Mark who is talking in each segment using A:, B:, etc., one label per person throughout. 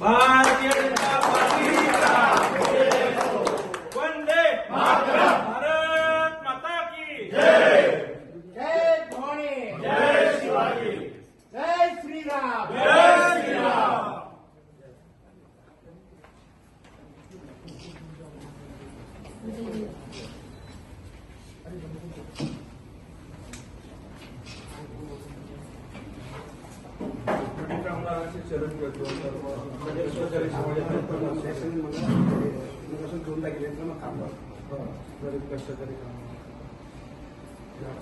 A: भारतीय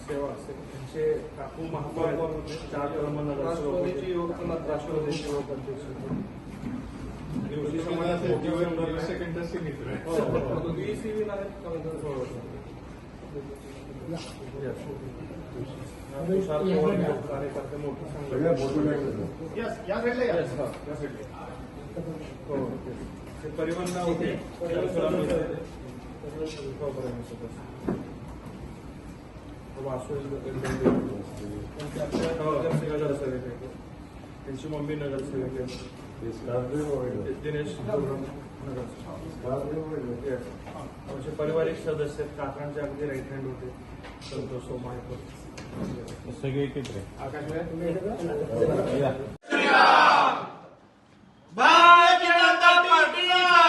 B: सेवा असते त्यांचे काकू महापौर होते चार कर्म राष्ट्रवादीचे युवक राष्ट्रवादीचे युवक अध्यक्ष दिवशी समाजाचे हो, हो. वीस ही विना आहेत परिवहन होते त्यांची मम्मी नगरसेवक आहे दिनेश. आमचे पारिवारिक सदस्य काकांचे अगदी राईट हँड होते. संतोष सोमायकर
C: सगळे एकत्र
A: जनता पार्टीचा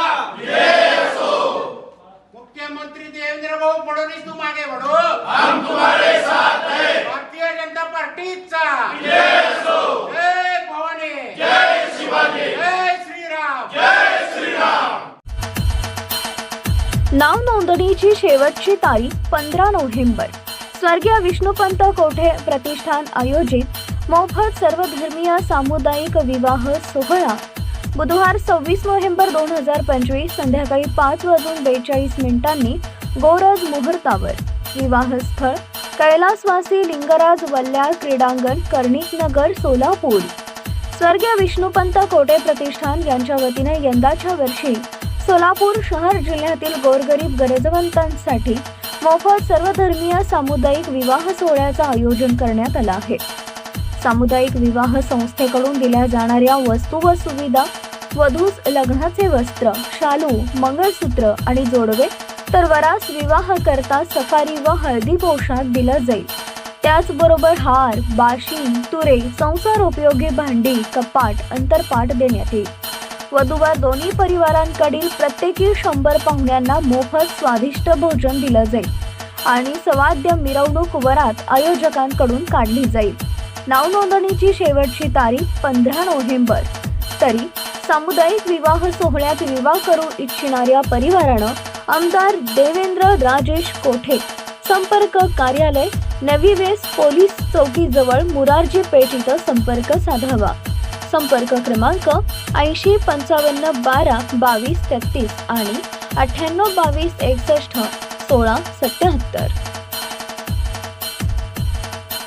D: मुख्यमंत्री देवेंद्र भाऊ फडणवीस तुम आगे बढ़ो हम तुम्हारे साथ हैं. भारतीय जनता पार्टीचा.
E: नाव नोंदणीची शेवटची तारीख पंधरा नोव्हेंबर. स्वर्गीय विष्णुपंत कोठे प्रतिष्ठान आयोजित? मोफत सर्वधर्मीय सामुदायिक विवाह सोहळा. बुधवार सव्वीस नोव्हेंबर दोन हजार पंचवीस संध्याकाळी पाच वाजून बेचाळीस मिनिटांनी गोरज मुहूर्तावर. विवाहस्थळ कैलासवासी लिंगराज वल्ल्याळ क्रीडांगण कर्णिकनगर सोलापूर. स्वर्गीय विष्णुपंत कोटे प्रतिष्ठान यांच्या वतीने यंदाच्या वर्षी सोलापूर शहर जिल्ह्यातील गोरगरीब गरजवंतांसाठी मोफत सर्वधर्मीय सामुदायिक विवाह सोहळ्याचं आयोजन करण्यात आलं आहे. सामुदायिक विवाह संस्थेकडून दिल्या जाणाऱ्या वस्तू व सुविधा वधूस लग्नाचे वस्त्र शालू मंगळसूत्र आणि जोडवे तर वरास विवाह करता सफारी व हळदी पोशाख दिला जाईल. त्याचबरोबर हार बाशी तुरे संसार उपयोगी भांडी कपाट अंतरपाट देण्यात येईल. वधूवर दोन्ही परिवारांकडील प्रत्येकी शंभर पाहुण्यांना मोफत स्वादिष्ट भोजन दिलं जाईल आणि सवाद्य मिरवणूक वरात आयोजकांकडून काढली जाईल. नाव नोंदणीची शेवटची तारीख पंधरा नोव्हेंबर. तरी सामुदायिक विवाह सोहळ्यात विवाह करू इच्छिणाऱ्या परिवारानं आमदार देवेंद्र राजेश कोठे संपर्क कार्यालय नवी वेस पोलीस चौकीजवळ मुरारजी पेठ इथं संपर्क साधावा. संपर्क क्रमांक ऐंशी पंचावन्न बारा बावीस तेहतीस आणि अठ्ठ्याण्णव बावीस एकसष्ट सोळा सत्याहत्तर.